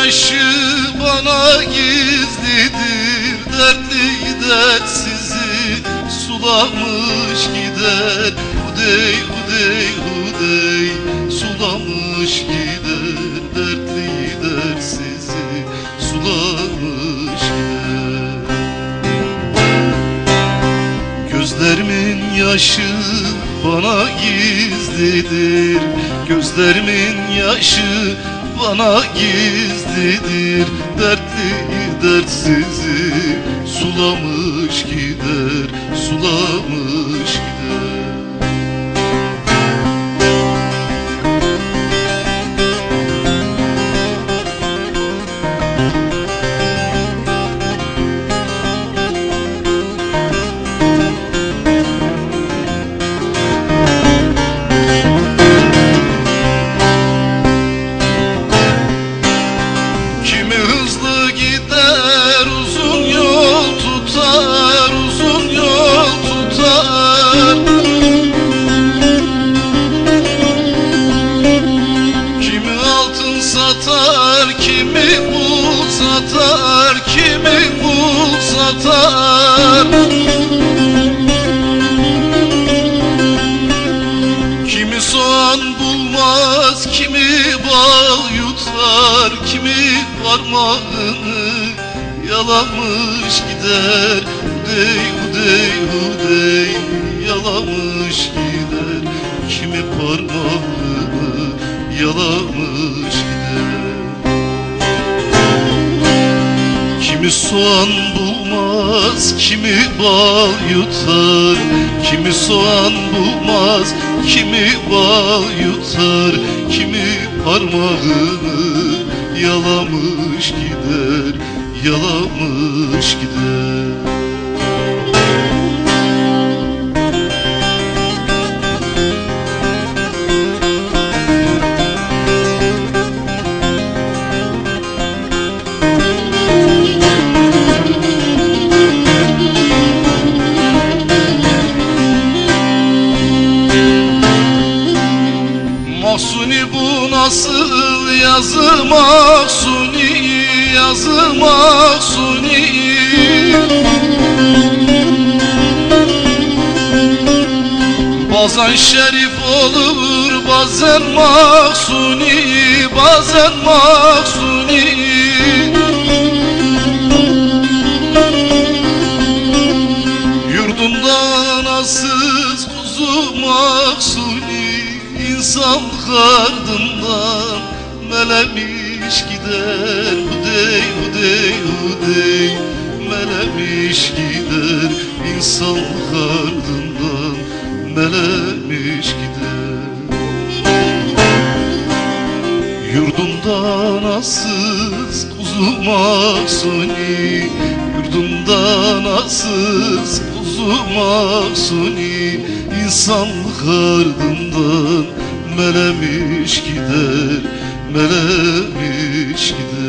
yaşı bana gizlidir Dertli dertsizi sulamış gider. Hudey hudey hudey sulamış gider Dertli dertsizi sulamış gider. Gözlerimin yaşı bana gizlidir Gözlerimin yaşı bana gizlidir Dertli dertsizi sulamış gider Sulamış gider gider uzun yol tutar uzun yol tutar. Kimi altın satar kimi bul satar kimi bul satar. Kimi soğan bulmaz, kimi parmağını yalamış gider. Hudey hudey hudey yalamış gider, kimi parmağını yalamış gider. Kimi soğan bulmaz, kimi bal yutar Kimi soğan bulmaz, kimi bal yutar Kimi parmağını yalamış gider Yalamış gider nasıl yazı Mahsuni yazı Mahsuni Bazen şerif olur bazen Mahsuni bazen Mahsuni Yurdundan asız kuzu mahsuni insan kardından melemiş gider. Hudey hudey hudey melemiş gider. İnsan kardından melemiş gider. Yurdumdan asız kuzu mahsuni Yurdumdan asız kuzu mahsuni İnsanlık ardından melemiş gider Melemiş gider